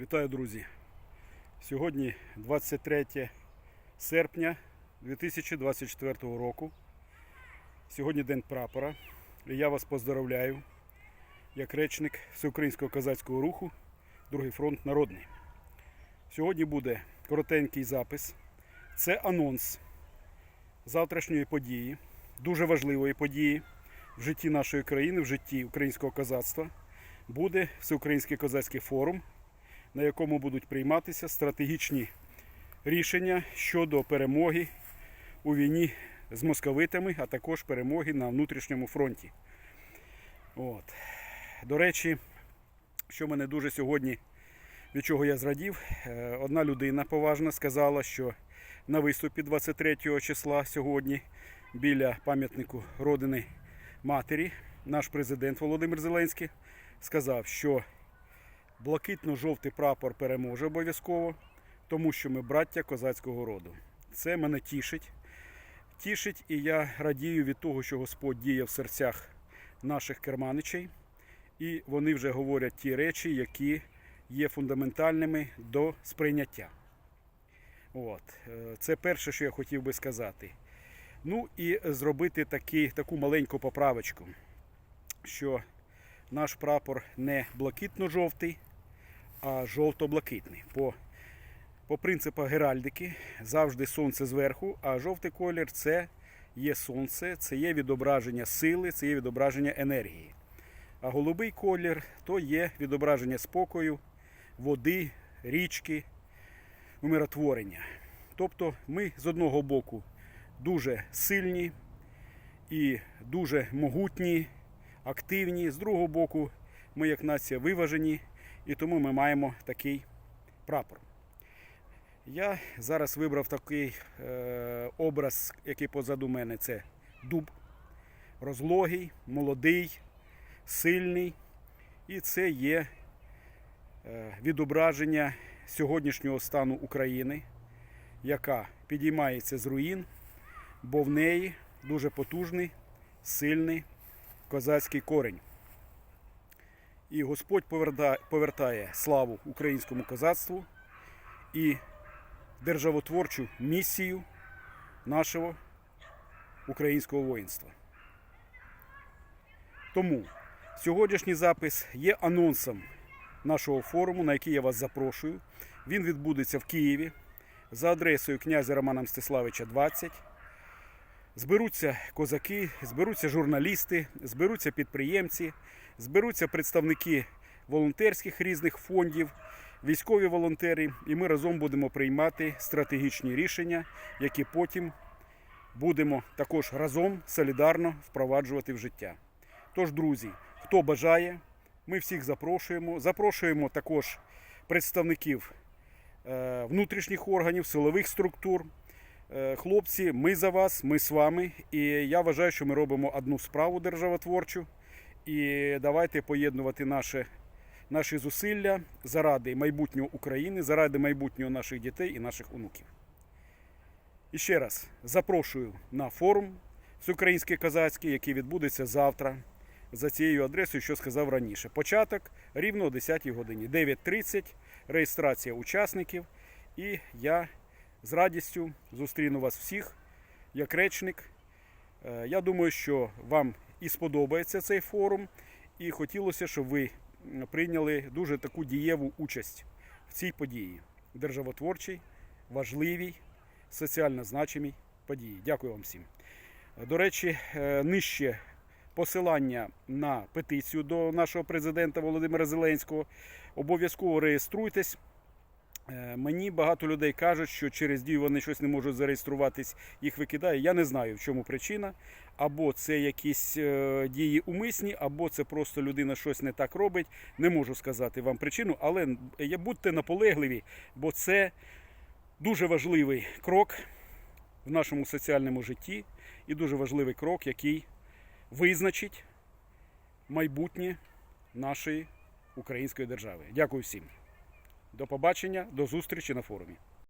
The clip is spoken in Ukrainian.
Вітаю, друзі! Сьогодні 23 серпня 2024 року. Сьогодні День прапора. І я вас поздоровляю як речник Всеукраїнського козацького руху, Другий фронт Народний. Сьогодні буде коротенький запис. Це анонс завтрашньої події, дуже важливої події в житті нашої країни, в житті українського козацтва. Буде Всеукраїнський козацький форум, на якому будуть прийматися стратегічні рішення щодо перемоги у війні з московитами, а також перемоги на внутрішньому фронті. От. До речі, що мене дуже сьогодні, від чого я зрадів, е, одна людина поважна сказала, що на виступі 23 числа сьогодні біля пам'ятнику родини матері наш президент Володимир Зеленський сказав, що блакитно-жовтий прапор переможе обов'язково, тому що ми браття козацького роду. Це мене тішить. Тішить, і я радію від того, що Господь діє в серцях наших керманичей, і вони вже говорять ті речі, які є фундаментальними до сприйняття. От. е, Це перше, що я хотів би сказати. Ну і зробити такі, таку маленьку поправочку, що наш прапор не блакитно-жовтий, а жовто-блакитний. По, по принципах геральдики завжди сонце зверху, а жовтий колір це є сонце, це є відображення сили, це є відображення енергії. А голубий колір то є відображення спокою, води, річки, умиротворення. Тобто ми з одного боку дуже сильні і дуже могутні, активні. З другого боку, ми як нація виважені, і тому ми маємо такий прапор. Я зараз вибрав такий е, образ, який позаду мене це дуб, розлогий, молодий, сильний. І це є е, відображення сьогоднішнього стану України, яка підіймається з руїн, бо в неї дуже потужний, сильний козацький корень. І Господь повертає славу українському козацтву і державотворчу місію нашого українського воїнства. Тому сьогоднішній запис є анонсом нашого форуму, на який я вас запрошую. Він відбудеться в Києві за адресою князя Романа Мстиславича 20. Зберуться козаки, зберуться журналісти, зберуться підприємці, зберуться представники волонтерських різних фондів, військові волонтери, і ми разом будемо приймати стратегічні рішення, які потім будемо також разом солідарно впроваджувати в життя. Тож, друзі, хто бажає, ми всіх запрошуємо. Запрошуємо також представників е, внутрішніх органів, силових структур. Е, Хлопці, ми за вас, ми з вами. І я вважаю, що ми робимо одну справу державотворчу. І давайте поєднувати наші, наші зусилля заради майбутнього України, заради майбутнього наших дітей і наших онуків. І ще раз запрошую на форум Всеукраїнський козацький, який відбудеться завтра за цією адресою, що сказав раніше. Початок рівно о 10 годині. 9.30, реєстрація учасників. І я з радістю зустріну вас всіх як речник. Е, Я думаю, що вам і сподобається цей форум, і хотілося, щоб ви прийняли дуже таку дієву участь в цій події. Державотворчій, важливій, соціально значимій події. Дякую вам всім. До речі, е, нижче посилання на петицію до нашого президента Володимира Зеленського. Обов'язково реєструйтесь. Е, Мені багато людей кажуть, що через дію вони щось не можуть зареєструватись, їх викидає. Я не знаю, в чому причина. Або це якісь е, дії умисні, або це просто людина щось не так робить. Не можу сказати вам причину, але будьте наполегливі, бо це дуже важливий крок в нашому соціальному житті і дуже важливий крок, який визначить майбутнє нашої української держави. Дякую всім. До побачення, до зустрічі на форумі.